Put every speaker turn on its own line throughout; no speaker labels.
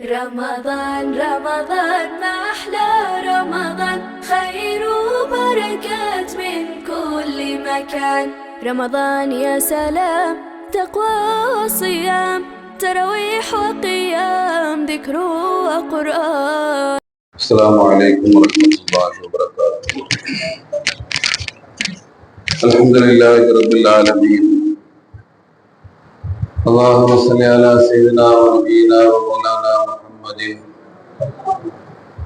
رمضان رمضان ما أحلى رمضان. خير وبركات من كل مكان. رمضان يا سلام تقوى وصيام. تراويح وقيام ذكر وقرآن.
السلام عليكم ورحمة الله وبركاته. الحمد لله رب العالمين. اللهم صل على سيدنا ونبينا ومولانا محمد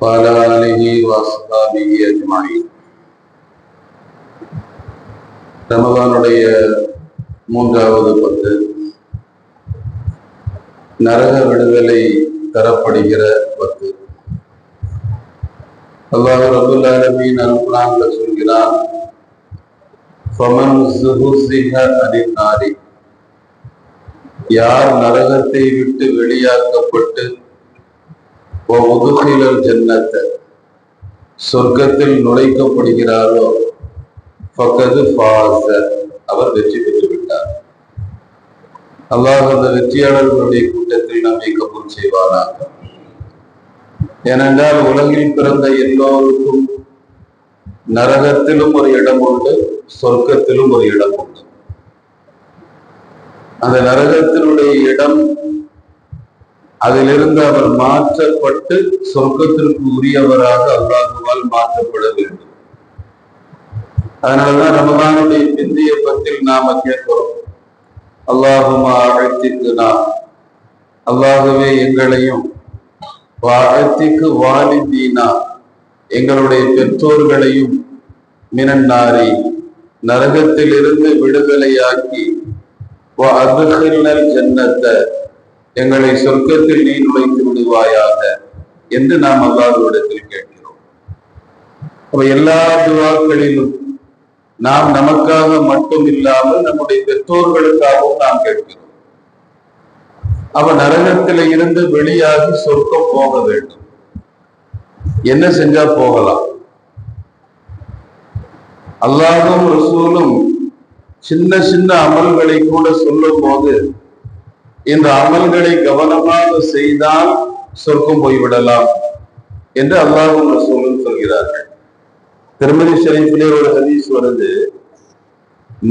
وعلى آله وأصحابه أجمعين ரமதானுடைய மூன்றாவது பத்து நரக விடுதலை தரப்படுகிற பத்து அல்லாஹ் ரபுல் ஆலமீன் அல்குரான்ல சொல்கிறான் ஃபமன் சுஹுசிஹ அனின் நாரி யார் நரகத்தை விட்டு வெளியாக்கப்பட்டு உதுகிலல் ஜன்னத்தை. சொர்க்கத்தில் நுழைக்கப்படுகிறாரோ? பக்கத்து ஃபாஸ. அவர் வெற்றி பெற்று விட்டார் அல்லாஹ் அந்த வெற்றியாளர்களுடைய கூட்டத்தில் நம்மை கபூல் செய்வானாக. ஏனென்றால் உலகில் பிறந்த எல்லோருக்கும் நரகத்திலும் ஒரு இடம் உண்டு சொர்க்கத்திலும் ஒரு இடம் உண்டு. அந்த நரகத்தினுடைய இடம் அதிலிருந்து அவர் மாற்றப்பட்டு சொர்க்கத்திற்கு உரியவராக அல்லாஹுவால் மாற்றப்பட வேண்டும். அதனாலதான் ரமதானுடைய பிந்திய பத்தில் நாம கேட்கிறோம். அல்லாஹுமா அழைத்திக்கு நாம் அல்லாகவே எங்களையும் வாழத்திக்கு வாலிந்தீனா எங்களுடைய பெற்றோர்களையும் மினன்னாரி. நரகத்திலிருந்து விடுதலையாக்கி. ஜன்னத்தை. எங்களை சொர்க்கத்தில் நீ நுழைத்து விடுவாயாக என்று நாம் அல்லாஹ்விடத்தில் கேட்கிறோம். அப்ப எல்லா துவாக்களிலும் நாம் நமக்காக மட்டும் இல்லாமல் நம்முடைய பெற்றோர்களுக்காகவும் நாம் கேட்கிறோம். அவ நரகத்தில இருந்து வெளியாகி சொர்க்கம் போக வேண்டும். என்ன செஞ்சா போகலாம்? அல்லாஹும் ரசூலும் சின்ன சின்ன அமல்களை கூட சொல்லும் போது இந்த அமல்களை கவனமாக செய்தால் சொர்க்கம் போய்விடலாம் என்று அல்லாஹும் ரசூலும் சொல்கிறார்கள். திருமதி ஷரீஃபிலே ஒரு ஹதீஸ் வருது.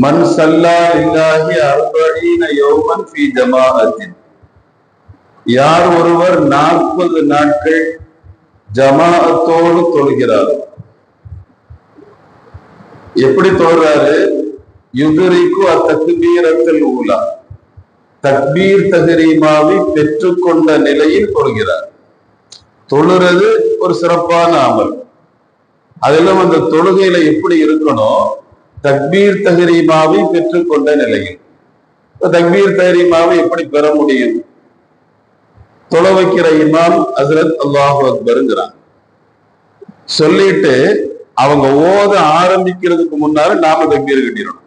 மன் சல்லா இல்லாஹி அர்பஈன யௌமன் ஃபி ஜமாஅத்தின். யார் ஒருவர் நாற்பது நாட்கள் ஜமாஅத்தோடு தொழுகிறார் எப்படி தொழுறாரு? யுதுரிக்கு அத்தக்பீரத்தில் ஊலா. தக்பீர் தகரீமாவை பெற்றுக்கொண்ட நிலையில் தொழுகிறார் தொழுறது ஒரு சிறப்பான அமல். அதிலும் அந்த தொழுகையில எப்படி இருக்கணும் தக்பீர் தகரீமாவை பெற்றுக்கொண்ட நிலையில். தக்பீர் தகரீமாவை எப்படி பெற முடியும்? தொலை வைக்கிற இமாம் ஹசரத் அல்லாஹு அக்பருங்கிறான் சொல்லிட்டு அவங்க ஓத ஆரம்பிக்கிறதுக்கு முன்னால நாம தக்பீர் கட்டிடணும்.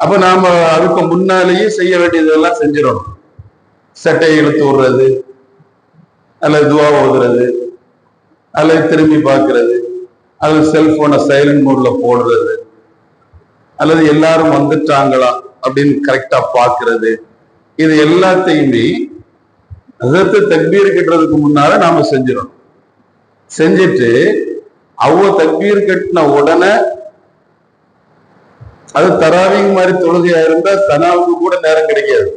அப்ப நாம அதுக்கு முன்னாலேயே செய்ய வேண்டியதெல்லாம் செஞ்சிடணும். சட்டையை இழுத்து விடுறது அல்லது துவா ஓதுறது அல்லது திரும்பி பார்க்கறது அல்லது செல்போனை சைலண்ட் மோட்ல போடுறது அல்லது எல்லாரும் வந்துட்டாங்களா அப்படின்னு கரெக்டா பாக்குறது இது எல்லாத்தையுமே அதற்கு தக்பீர் கட்டுறதுக்கு முன்னால நாம செஞ்சிடணும். செஞ்சுட்டு அவ்வளோ தக்பீர் கட்டின உடனே அது தராவிங் மாதிரி தொழுகையா இருந்தா தனாவுக்கு கூட நேரம் கிடைக்காது.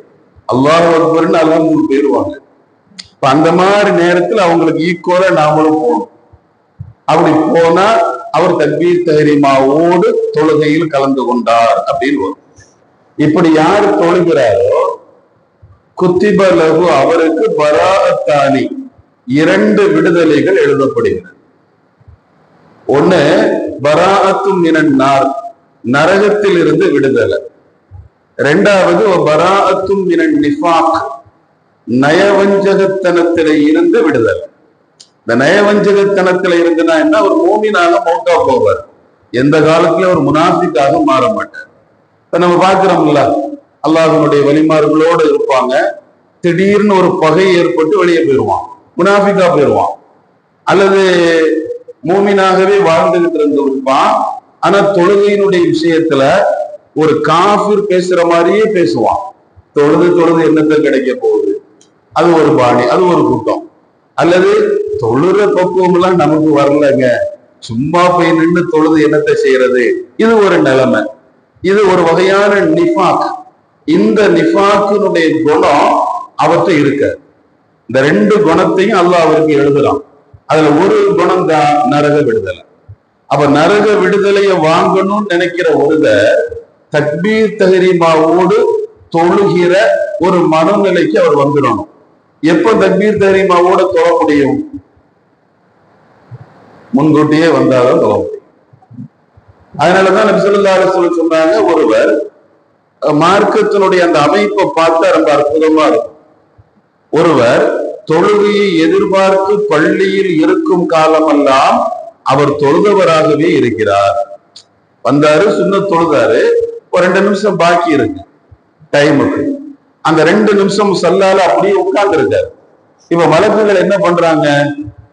அல்லாஹ் ஒருவர்னு அல்லாஹ் போயிடுவாங்க இப்ப அந்த மாதிரி நேரத்துல அவங்களுக்கு ஈக்குவலா நாமளும் போகணும். அப்படி போனா அவர் தக்பீர் தஹரிமாவோடு தொழுகையில் கலந்து கொண்டார் அப்படின்னு வரும். இப்படி யார் தொழுகிறாரோ குத்திப லகு அவருக்கு பராத்தானி இரண்டு விடுதலைகள் எழுதப்படுகிறது. ஒண்ணு இனன் நார் நரகத்தில் இருந்து விடுதலை. ரெண்டாவது பராஅத்தும் நிஃபாக் நயவஞ்சகத்தனத்தில இருந்து விடுதலை. இந்த நயவஞ்சகத்தனத்தில இருந்துனா என்ன? ஒரு மோமினாக மௌக்கா போவார். எந்த காலத்திலும் ஒரு முனாஃபிக்காக மாற மாட்டார். இப்ப நம்ம பாக்குறோம்ல அல்லாஹனுடைய வழிமார்களோடு இருப்பாங்க. திடீர்னு ஒரு பகை ஏற்பட்டு வெளியே போயிடுவான் முனாஃபிக்கா போயிடுவான் அல்லது மூமினாகவே வாழ்ந்துகிட்டு இருந்திருப்பான் ஆனா தொழுகையினுடைய விஷயத்துல ஒரு காஃபிர் பேசுற மாதிரியே பேசுவான். தொழுது தொழுது என்னத்தை கிடைக்க போகுது? அது ஒரு பாணி அது ஒரு கூட்டம். அல்லது தொழுற பக்குவம் எல்லாம் நமக்கு வரலங்க. சும்மா போய் நின்று தொழுது என்னத்தை செய்யறது? இது ஒரு நிலைமை. இது ஒரு வகையான நிஃபாக். இந்த நிஃபாக்கினுடைய குணம் அவற்றை இருக்க. இந்த ரெண்டு குணத்தையும் அல்லாஹ் அவருக்கு எழுதுறான். அதுல ஒரு குணம் தான் நரக விடுதலை. அப்ப நரக விடுதலையை வாங்கணும்னு நினைக்கிற ஒருவர் தக்பீர் தஹரிமாவோடு தொழுகிற ஒரு மனநிலைக்கு அவர் வந்துடணும். எப்ப தக்பீர் தஹரிமாவோட தொழ முடியும்? முன்கூட்டியே வந்தாதான் தொழ முடியும். அதனாலதான் நபி சொன்னாங்க ஒருவர் மார்க்கத்தினுடைய அந்த அமைப்பை பார்த்தா ரொம்ப அற்புதமா இருக்கும். ஒருவர் தொழுகையை எதிர்பார்த்து பள்ளியில் இருக்கும் காலமெல்லாம் அவர் தொழுதவராகவே இருக்கிறார். வந்தாரு சுண்ண தொழுதாரு. ஒரு ரெண்டு நிமிஷம் பாக்கி இருக்கு. டைமுக்கு அந்த ரெண்டு நிமிஷம் சல்லால அப்படியே உட்கார்ந்து இருக்காரு இப்ப மலக்குகள் என்ன பண்றாங்க?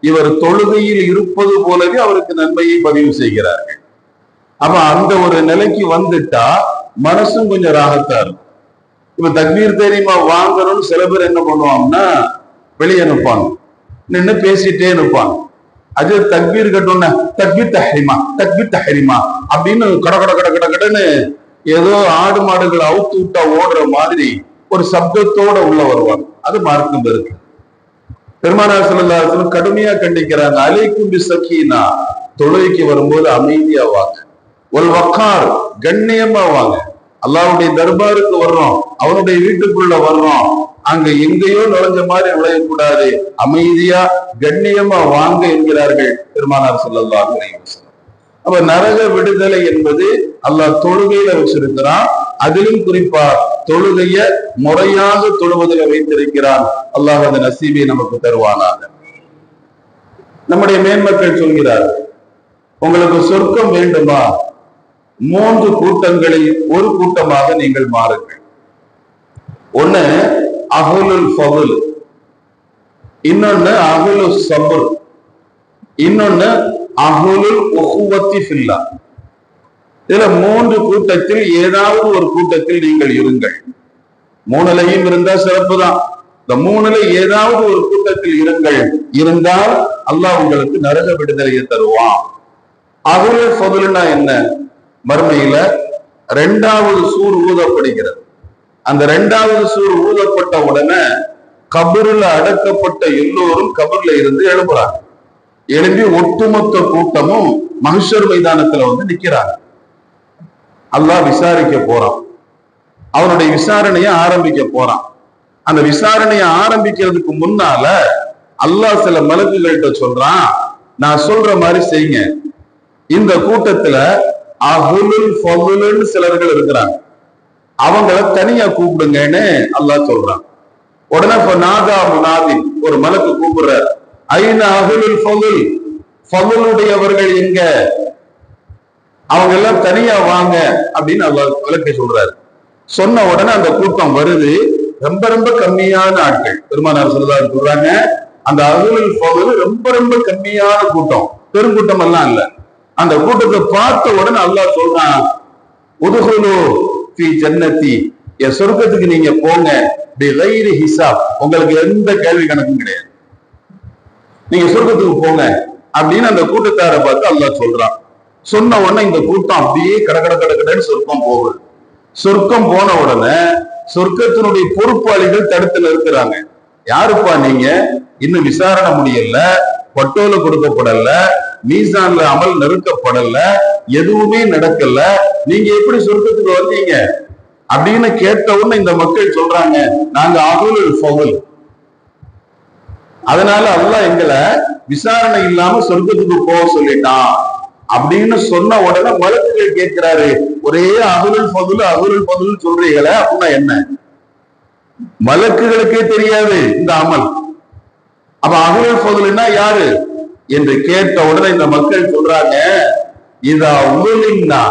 இவர் தொழுகையில் இருப்பது போலவே அவருக்கு நன்மையை பதிவு செய்கிறார்கள். அப்ப அந்த ஒரு நிலைக்கு வந்துட்டா மனசும் கொஞ்சம் ராகத்தா இருக்கும். இப்ப தக்பீர் தெரியுமா? வாங்கணும்னு சில பேர் என்ன பண்ணுவாங்கன்னா வெளியே நிற்பாங்க நின்று பேசிட்டே நிற்பாங்க அது தக்பீர் கட்டோன்ன தக்பீர் தஹரிமா தக்பீர் தஹரிமா அப்படின்னு கட கட கட கட கடன்னு ஏதோ ஆடு மாடுகள் அவுத்து விட்டா ஓடுற மாதிரி ஒரு சப்தத்தோட உள்ள வருவாங்க. அது மார்க்கம் இருக்கு பெருமானார் ஸல்லல்லாஹு கடுமையா கண்டிக்கிறாங்க அலைக்கும் பி சக்கீனா தொழுகைக்கு வரும்போது அமைதியா வாங்க. ஒரு வக்கார் கண்ணியமா வாங்க. அல்லாவுடைய தர்பாருக்கு வர்றோம் அவனுடைய வீட்டுக்குள்ள வர்றோம். அங்க எங்கேயோ நுழைஞ்ச மாதிரி விளையக்கூடாது அமைதியா கண்ணியமா வாங்க என்கிறார்கள் பெருமானார் சொல்லலாம் அப்ப நரக விடுதலை என்பது அல்லாஹ் தொழுகையில வச்சிருக்கிறான். அதிலும் குறிப்பா தொழுகைய முறையாக தொழுவதில் வைத்திருக்கிறான். அல்லாஹ் அந்த நசீபை நமக்கு தருவானாக. நம்முடைய மேன்மக்கள் சொல்கிறார் உங்களுக்கு சொர்க்கம் வேண்டுமா? மூன்று கூட்டங்களில் ஒரு கூட்டமாக நீங்கள் மாறுங்கள். ஒண்ணு அகுலுல் ஃபதுல் இன்னொன்னு அகுலு சபுல் இன்னொன்னு அகுலுல் ஃபில்லா. இதுல மூன்று கூட்டத்தில் ஏதாவது ஒரு கூட்டத்தில் நீங்கள் இருங்கள். மூணுலையும் இருந்தா சிறப்பு தான் இந்த மூணுல ஏதாவது ஒரு கூட்டத்தில் இருங்கள். இருந்தால் அல்லாஹ் உங்களுக்கு நரக விடுதலையை தருவான். அகுல சொதலுனா என்ன? மறுமையில ரெண்டாவது சூர் ஊதப்படுகிறது. அந்த ரெண்டாவது சூர் ஊதப்பட்ட உடனே கபருல அடக்கப்பட்ட எல்லோரும் கபர்ல இருந்து எழுப்புறாங்க எழுப்பி ஒட்டுமொத்த கூட்டமும் மகிஷர் மைதானத்துல வந்து நிக்கிறாங்க. அல்லாஹ் விசாரிக்க போறான். அவனுடைய விசாரணையை ஆரம்பிக்க போறான். அந்த விசாரணையை ஆரம்பிக்கிறதுக்கு முன்னால அல்லாஹ் சில மலக்குகள்கிட்ட சொல்றான் நான் சொல்ற மாதிரி செய்யுங்க. இந்த கூட்டத்துல அகுலுல் ஃபதுலுன்னு சிலர்கள் இருக்கிறாங்க. அவங்கள தனியா கூப்பிடுங்கன்னு அல்லாஹ் சொல்றான். உடனே இப்ப நாதா முனாதி ஒரு மலக்கு கூப்பிடுறார். ஐநா அகுலுல் ஃபதுல் ஃபதுலுடையவர்கள் எங்க? அவங்க எல்லாம் தனியா வாங்க அப்படின்னு அல்லாஹ் விளக்கி சொல்றாரு. சொன்ன உடனே அந்த கூட்டம் வருது. ரொம்ப ரொம்ப கம்மியான ஆட்கள். பெருமானார் சொல்றாரு சொல்றாங்க அந்த அகுலுல் ஃபதுல் ரொம்ப ரொம்ப கம்மியான கூட்டம். பெருங்கூட்டம் எல்லாம் இல்ல. அந்த கூட்டத்தை பார்த்த உடனே அல்லாஹ் சொல்றான் உதுகுலு ஃபி ஜன்னத்தி. என் சொர்க்கத்துக்கு நீங்க போங்க. பிகைரி ஹிசாப். உங்களுக்கு எந்த கேள்வி கணக்கும் கிடையாது. நீங்க சொர்க்கத்துக்கு போங்க. அப்படின்னு அந்த கூட்டத்தாரை பார்த்து அல்லாஹ் சொல்றான். சொன்ன உடனே இந்த கூட்டம் அப்படியே கட கட கட கடன்னு சொர்க்கம் போகுது. சொர்க்கம் போன உடனே சொர்க்கத்தினுடைய பொறுப்பாளிகள் தடுத்து நிறுத்துறாங்க யாருப்பா நீங்க? இன்னும் விசாரணை முடியல பட்டோல கொடுக்கப்படல மீசான்ல அமல் நெருக்கப்படல எதுவுமே நடக்கல. நீங்க எப்படி சொர்க்கத்துக்கு வந்தீங்க? அப்படின்னு கேட்டவுடனே இந்த மக்கள் சொல்றாங்க நாங்க அகுலுல் ஃபவுல். அதனால அல்லாஹ் எங்களை விசாரணை இல்லாம சொர்க்கத்துக்கு போக சொல்லிட்டான். அப்படின்னு சொன்ன உடனே மலக்குகள் கேட்கிறாரு ஒரே அகுலுல் ஃபதுல் அகுலுல் ஃபதுல் சொல்றீங்களே அப்படின்னா என்ன? மலக்குகளுக்கே தெரியாது இந்த அமல். அப்ப அகுலுல் ஃபதுல்னா யாரு? என்று கேட்ட உடனே இந்த மக்கள் சொல்றாங்க இதா உங்களின்னா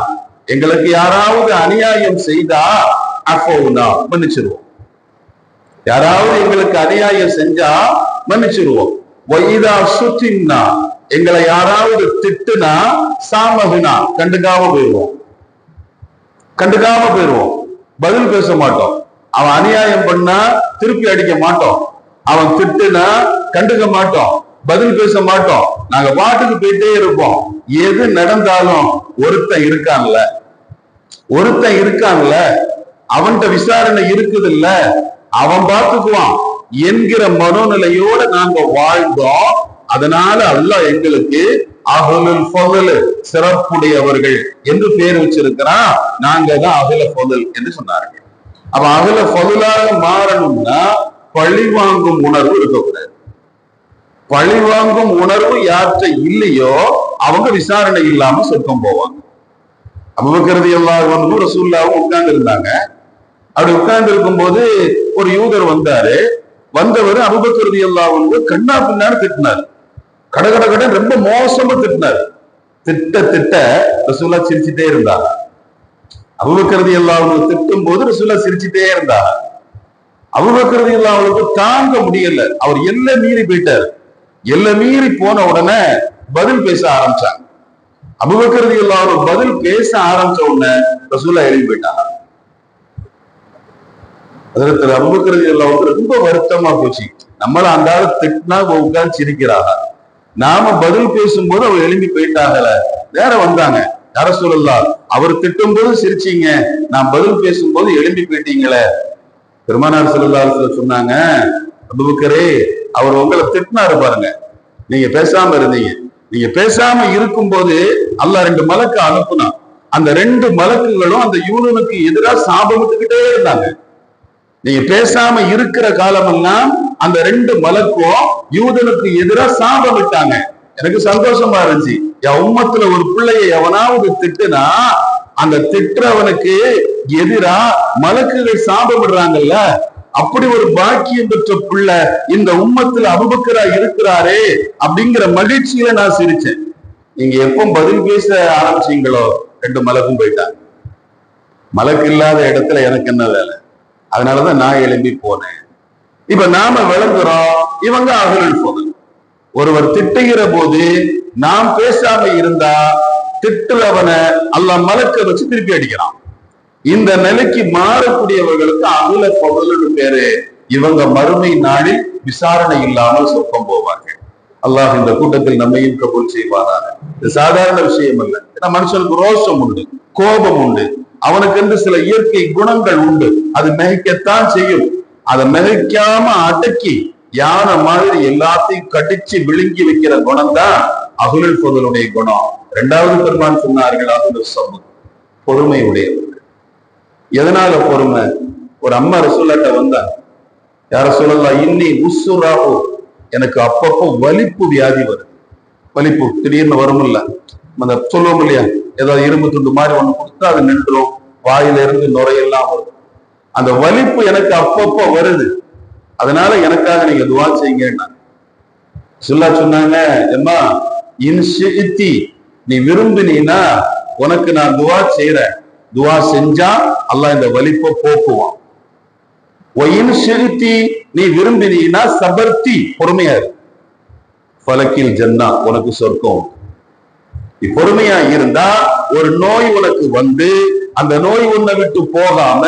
எங்களுக்கு யாராவது அநியாயம் செய்தா அப்போனா மன்னிச்சிருவோம். யாராவது எங்களுக்கு அநியாயம் செஞ்சா மன்னிச்சிருவோம். வைதா சுத்தின்னா எங்களை யாராவது திட்டுனா சாமகுனா கண்டுக்காம போயிடுவோம் கண்டுக்காம போயிடுவோம் பதில் பேச மாட்டோம். அவன் அநியாயம் பண்ணா திருப்பி அடிக்க மாட்டோம். அவன் திட்டுனா கண்டுக்க மாட்டோம். பதில் பேச மாட்டோம். நாங்க பாட்டுக்கு போயிட்டே இருப்போம். எது நடந்தாலும் ஒருத்தன் இருக்கான்ல. ஒருத்தன் இருக்கான்ல. அவன்கிட்ட விசாரணை இருக்குது இல்ல அவன் பார்த்துக்குவான் என்கிற மனோநிலையோட நாங்க வாழ்ந்தோம். அதனால அல்ல எங்களுக்கு அகலில் ஃபதல் சிறப்புடையவர்கள் என்று பேர் வச்சிருக்கிறான். நாங்க தான் அகல ஃபதல் என்று சொன்னார்கள். அப்ப அகல ஃபதலாக மாறணும்னா பழி வாங்கும் உணர்வு இருக்கக்கூடாது. பழி வாங்கும் உணர்வு யார்கிட்ட இல்லையோ அவங்க விசாரணை இல்லாம சொர்க்கம் போவாங்க. அபுபக்கரதி எல்லாரும் ரசூல்லாவும் உட்கார்ந்து இருந்தாங்க அப்படி உட்கார்ந்து இருக்கும்போது ஒரு யூதர் வந்தாரு. வந்தவர் அபுபக்கரதி எல்லாவும் கண்ணா பின்னாடி திட்டினார். கட கட கட ரொம்ப மோசமா திட்டினார். திட்ட திட்ட ரசூல்லா சிரிச்சுட்டே இருந்தாங்க. அபுபக்கரதி எல்லாவும் திட்டும் போது ரசூல்லா சிரிச்சுட்டே இருந்தாங்க. அபுபக்கரதி எல்லா தாங்க முடியல. அவர் எல்லை மீறி போயிட்டார். எல்லை மீறி போன உடனே பதில் பேச ஆரம்பிச்சாங்க. அபுபக்கரதி எல்லாரும் பதில் பேச ஆரம்பிச்ச உடனே ரசூலா எழுதி போயிட்டாங்க. அதில் அபுபக்கரதி எல்லாம் ரொம்ப வருத்தமா போச்சு. நம்மள அந்த ஆளு திட்டினா உட்கார்ந்து சிரிக்கிறாங்க நாம பதில் பேசும்போது அவர் எழும்பி போயிட்டாங்கல வேற வந்தாங்க. யார சொல்லலாம் அவர் திட்டும் போது சிரிச்சீங்க. நான் பதில் பேசும்போது எழும்பி போயிட்டீங்களே. பெருமானார் செல்லல்லா சொன்னாங்க அபுபக்கரே அவர் உங்களை திட்டினாரு பாருங்க. நீங்க பேசாம இருந்தீங்க. நீங்க பேசாம இருக்கும்போது அல்லாஹ் ரெண்டு மலக்கு அனுப்புனா அந்த ரெண்டு மலக்குகளும் அந்த யூனனுக்கு எதிராக சாபமிட்டுக்கிட்டே இருந்தாங்க. நீங்க பேசாம இருக்கிற காலமெல்லாம் அந்த ரெண்டு மலக்கும் யூதனுக்கு எதிராக சாபம் விட்டாங்க. எனக்கு சந்தோஷமா இருந்துச்சு. என் உம்மத்துல ஒரு பிள்ளைய எவனாவது திட்டுனா அந்த திட்டுறவனுக்கு எதிரா மலக்குகள் சாபம் விடுறாங்கல்ல அப்படி ஒரு பாக்கியம் பெற்ற பிள்ளை இந்த உம்மத்துல அபுபக்கரா இருக்கிறாரே அப்படிங்கிற மகிழ்ச்சியில நான் சிரிச்சேன். நீங்க எப்போ பதில் பேச ஆரம்பிச்சீங்களோ ரெண்டு மலக்கும் போயிட்டாங்க. மலக்கு இல்லாத இடத்துல எனக்கு என்ன வேலை? அதனாலதான் நான் எழும்பி போனேன். இப்ப நாம விளங்குறோம் இவங்க அகலுள் போதல் ஒருவர் திட்டுகிற போது நாம் பேசாம இருந்தா திட்டுறவனை அல்ல மலக்க வச்சு திருப்பி அடிக்கிறான். இந்த நிலைக்கு மாறக்கூடியவர்களுக்கு அகுல பொருள்னு பேரு. இவங்க மறுமை நாளில் விசாரணை இல்லாமல் சொர்க்கம் போவார்கள். அல்லாஹ் இந்த கூட்டத்தில் நம்மையும் கபூல் செய்வாராக இது சாதாரண விஷயம் அல்ல. ஏன்னா மனுஷனுக்கு ரோஷம் உண்டு கோபம் உண்டு அவனுக்கு என்று சில இயற்கை குணங்கள் உண்டு. அது மிகைக்கத்தான் செய்யும். அதை மிகைக்காம அடக்கி யானை மாதிரி எல்லாத்தையும் கடிச்சு விழுங்கி வைக்கிற குணம் தான் அகுலில் பொருளுடைய குணம். இரண்டாவது பெருமான் சொன்னார்கள் அகுலுல் சமூகம் பொறுமையுடையவர் எதனால பொறுமை? ஒரு அம்மா ரசூலாட்ட வந்தாங்க யார சொல்லலாம் இன்னி உசுராவோ எனக்கு அப்பப்போ வலிப்பு வியாதி வருது. வலிப்பு திடீர்னு வரும்ல அந்த சொல்லுவோம் இல்லையா? ஏதாவது இரும்பு துண்டு மாதிரி ஒண்ணு கொடுத்தா அது நின்றுடும். வாயில இருந்து நுரையெல்லாம் வரும். அந்த வலிப்பு எனக்கு அப்பப்போ வருது. அதனால எனக்காக நீங்க துவா செய்யுங்க சுல்லா சொன்னாங்க எம்மா இன்ஷித்தி நீ விரும்பினீன்னா உனக்கு நான் துவா செய்யறேன் துவா செஞ்சா அல்லாஹ் இந்த வலிப்பை போக்குவான். ஒயின் செலுத்தி நீ விரும்பினீன்னா சபர்த்தி பொறுமையா இரு. பலக்கில் ஜன்னா உனக்கு சொர்க்கம். நீ பொறுமையா இருந்தா ஒரு நோய் உனக்கு வந்து அந்த நோய் உன்னை விட்டு போகாம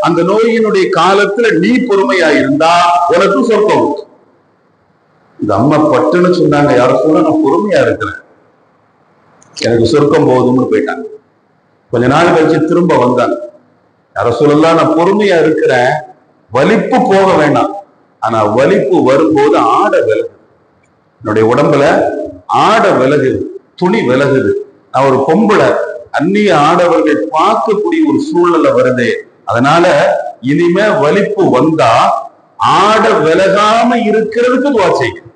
அந்த நோயினுடைய காலத்துல நீ பொறுமையா இருந்தா உனக்கு சொர்க்கம். இந்த அம்மா பட்டுன்னு சொன்னாங்க யாரும் சொன்னா நான் பொறுமையா இருக்கிறேன். எனக்கு சொர்க்கம் போதும்னு போயிட்டாங்க. கொஞ்ச நாள் கழிச்சு திரும்ப வந்தாங்க யார நான் பொறுமையா இருக்கிறேன். வலிப்பு போக வேண்டாம் ஆனா வலிப்பு வரும்போது ஆட விலகு. என்னுடைய உடம்புல ஆட விலகுது துணி விலகுது. நான் ஒரு பொம்பளை. அந்நிய ஆடவர்கள் பார்க்கக்கூடிய ஒரு சூழ்நிலை வருது. அதனால இனிமே வலிப்பு வந்தா ஆட விலகாம இருக்கிறதுக்கு துவா செய்யும்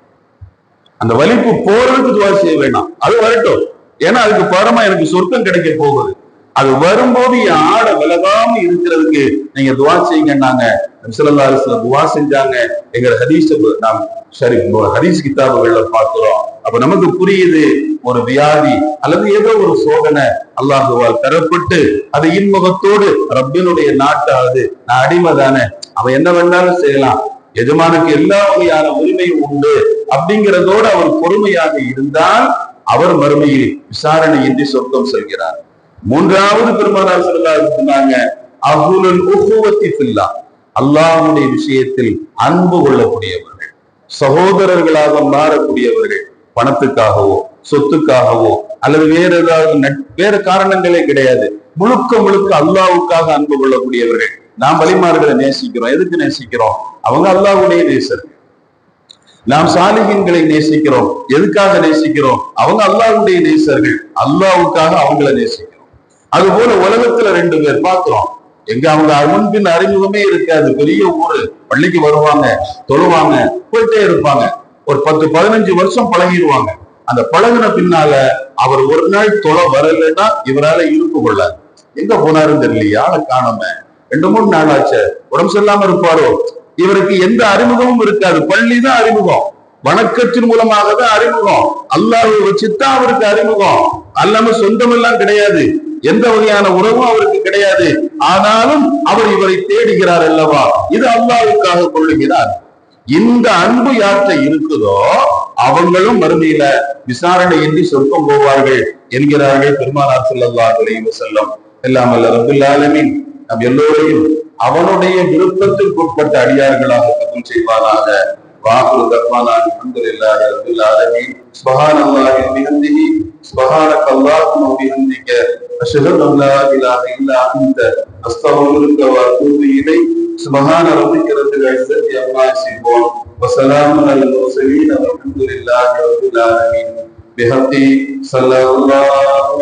அந்த வலிப்பு போறதுக்கு துவா செய்ய வேண்டாம் அது வரட்டும். ஏன்னா அதுக்கு பரமா எனக்கு சொர்க்கம் கிடைக்க போகுது. அது வரும்போது என் ஆட விலகாம இருக்கிறதுக்கு நீங்க துவா செய்யுங்கன்னாங்க. நபிசல்லா துவா செஞ்சாங்க. எங்க ஹதீஸ் நாம் சரி ஒரு ஹதீஸ் கிதாபுகள்ல பார்க்கிறோம். அப்ப நமக்கு புரியுது ஒரு வியாதி அல்லது ஏதோ ஒரு சோதனை அல்லாஹுவால் தரப்பட்டு அது இன்முகத்தோடு ரப்பினுடைய நாட்டாது நான் அடிமை தானே அவன் என்ன வேண்டாலும் செய்யலாம். எஜமானுக்கு எல்லா வகையான உரிமையும் உண்டு அப்படிங்கிறதோடு அவர் பொறுமையாக இருந்தால் அவர் மறுமையில் விசாரணையின்றி சொர்க்கம் செல்கிறார். மூன்றாவது பெருமானார் சொல்லலாம் சொன்னாங்க அகுலன் உகுவத்தி பில்லா அல்லாஹ்வுடைய விஷயத்தில் அன்பு கொள்ளக்கூடியவர்கள் சகோதரர்களாக மாறக்கூடியவர்கள் பணத்துக்காகவோ சொத்துக்காகவோ அல்லது வேற ஏதாவது நட்- வேற காரணங்களே கிடையாது. முழுக்க முழுக்க அல்லாவுக்காக அன்பு கொள்ளக்கூடியவர்கள். நாம் வழிமார்களை நேசிக்கிறோம். எதுக்கு நேசிக்கிறோம்? அவங்க அல்லாவுடைய நேசர்கள். நாம் சாலிகன்களை நேசிக்கிறோம். எதுக்காக நேசிக்கிறோம்? அவங்க அல்லாஹ்வுடைய நேசர்கள். அல்லாவுக்காக அவங்கள நேசிக்கிறோம். அது போல உலகத்துல ரெண்டு பேர் பார்க்கிறோம். எங்க அவங்க முன்பின் அறிமுகமே இருக்காது. பெரிய ஊரு. பள்ளிக்கு வருவாங்க தொழுவாங்க போயிட்டே இருப்பாங்க. ஒரு பத்து பதினஞ்சு வருஷம் பழகிடுவாங்க. அந்த பழகுன பின்னால அவர் ஒரு நாள் தொலை வரலைன்னா இவரால இருப்பு கொள்ளாது. எங்க போனாருன்னு தெரியலையா ஆளை காணாம. ரெண்டு மூணு நாள் ஆச்சு. உடம்பு சரியில்லாம இருப்பாரோ? இவருக்கு எந்த அறிமுகமும் இருக்காது. பள்ளி தான் அறிமுகம். வணக்கத்தின் மூலமாக தான் அறிமுகம். அல்லாஹ் வச்சுதான் அவருக்கு அறிமுகம். அல்லாம சொந்தம் எல்லாம் கிடையாது. எந்த வகையான உறவும் அவருக்கு கிடையாது. ஆனாலும் அவர் இவரை தேடுகிறார் அல்லவா? இது அல்லாவுக்காக கொள்ளுகிறார். இந்த அன்பு யார்கிட்ட இருக்குதோ அவங்களும் மறுமையில விசாரணையின்றி சொர்க்கம் போவார்கள் என்கிறார்கள் பெருமானார் ஸல்லல்லாஹு அலைஹி வஸல்லம். எல்லாம் அல்ல ரப்பல் நம் எல்லோரையும் அவனுடைய விருப்பத்திற்குட்பட்ட அடியார்களாக கபூல் செய்வானாக. واخر دعوانا الحمد لله رب العالمين سبحان الله بحمده سبحانك اللهم وبحمدك اشهد ان لا اله الا انت استغفرك واتوب اليك سبحان ربك رب العزه عما يصفون وسلام على المرسلين والحمد لله رب العالمين بحق صلى الله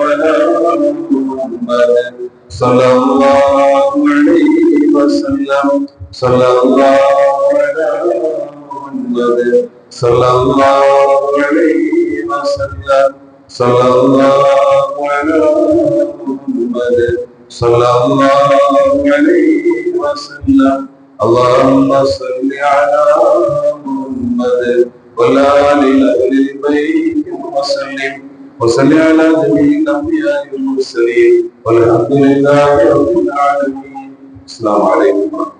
على محمد صلى الله عليه وسلم صلى الله على محمد صلى الله عليه وسلم صلى الله على محمد صلى الله عليه وسلم اللهم صل على محمد وعلى ال اهل البيت وسلم وصل على جميع الانبياء والمرسلين والحمد لله رب العالمين السلام عليكم ورحمه الله